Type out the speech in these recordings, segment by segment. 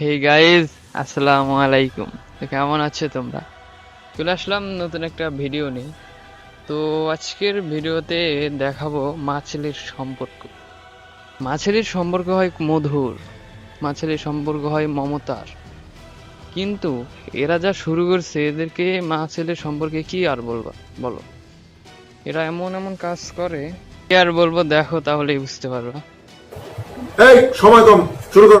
Hey guys আসসালামু আলাইকুম কেমন আছো তোমরা? চলে আসলাম নতুন একটা ভিডিও নিয়ে। তো আজকের ভিডিওতে দেখাবো মা ছেলের সম্পর্ক। মা ছেলের সম্পর্ক হয় মধুর। মা ছেলের সম্পর্ক হয় মমতার। কিন্তু এরা যা শুরু করছে, এদেরকে মা ছেলের সম্পর্কে কি আর বলব? বলো। এরা এমন এমন কাজ করে। কি আর বলব, দেখো তাহলেই বুঝতে পারবা। এই, সময় কম। শুরু কর।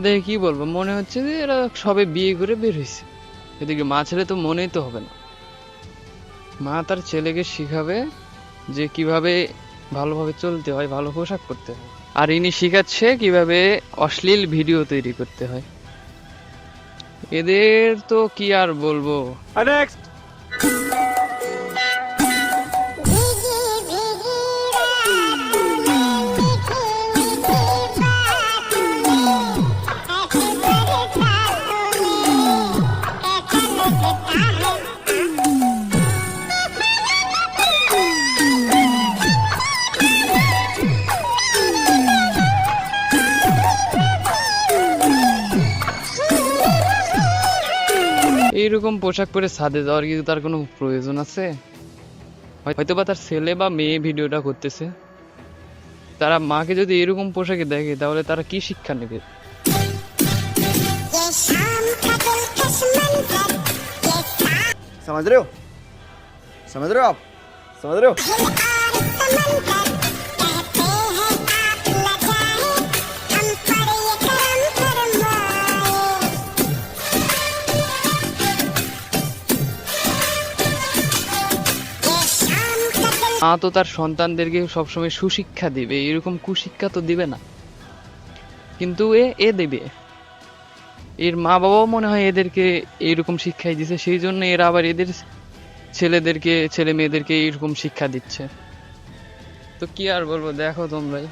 দেখে কি বলব? মনে হচ্ছে যে এরা সবে বিয়ে করে বের হয়েছে। এদিকে মা ছেলে তো মনেই তো হবে না। মা তার ছেলেকে শিখাবে যে কীভাবে ভালোভাবে চলতে হয়, ভালো পোশাক করতে হয়। আর ইনি শিখাচ্ছে কীভাবে অশ্লীল ভিডিও তৈরি করতে হয়। এদের তো কি আর বলব? এইরকম পোশাক পরে ছাদে যাওয়ার কি তার কোনো প্রয়োজন আছে হয়তো বা তার ছেলে বা মেয়ে ভিডিওটা করতেছে তারা মাকে যদি এরকম পোশাকে দেখে তাহলে তারা কি শিক্ষা নেবে ये शाम का दिलकश मंजर ये समझ रहे हो समझ रहे हो आप समझ रहे हो साहिल और समंदर कहते हैं মা তো তার সন্তানদেরকে সবসময় সুশিক্ষা দিবে, এরকম কুশিক্ষা তো দিবে না। কিন্তু এ এ দেবে। এর মা বাবাও মনে হয় এদেরকে এরকম শিক্ষাই দিছে, সেই জন্য এরা আবার এদের ছেলেদেরকে, ছেলে মেয়েদেরকে এরকম শিক্ষা দিচ্ছে। তো কি আর বলব, দেখো তোমরাই।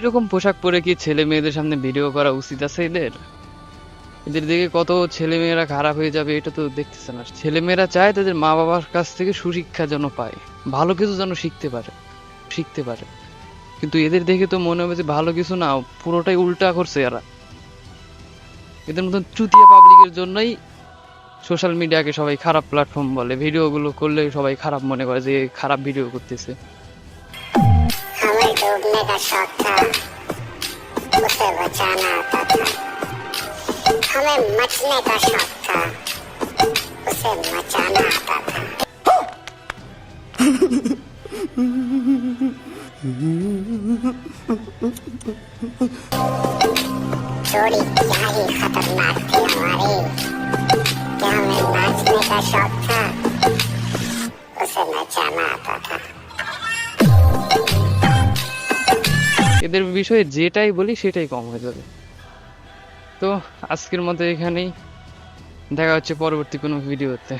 এইরকম পোশাক পরে কি ছেলে মেয়েদের সামনে ভিডিও করা উচিত আছে এদের? এদের দেখে কত ছেলে মেয়েরা খারাপ হয়ে যাবে এটা তো দেখতেছে না ছেলে মেয়েরা চায় তাদের মা বাবার কাছ থেকে সুশিক্ষা যেন পায়, ভালো কিছু যেন শিখতে পারে শিখতে পারে। কিন্তু এদের দেখে তো মনে হবে যে ভালো কিছু না, পুরোটাই উল্টা করছে এরা। এদের মতন চুতিয়া পাবলিকের জন্যই সোশ্যাল মিডিয়াকে সবাই খারাপ প্ল্যাটফর্ম বলে ভিডিওগুলো করলে সবাই খারাপ মনে করে যে খারাপ ভিডিও করতেছে। हमें डूबने का शौक था उसे बचाना आता था हमें मचने का शौक था उसे मचाना आता था जोड़ी क्या ही खतरनाक थी हमारी कि हमें नाचने का शौक था এদের বিষয়ে যেটাই বলি সেটাই কম হয়ে যাবে। তো আজকের মতো এখানেই। দেখা হচ্ছে পরবর্তী কোনো ভিডিওতে।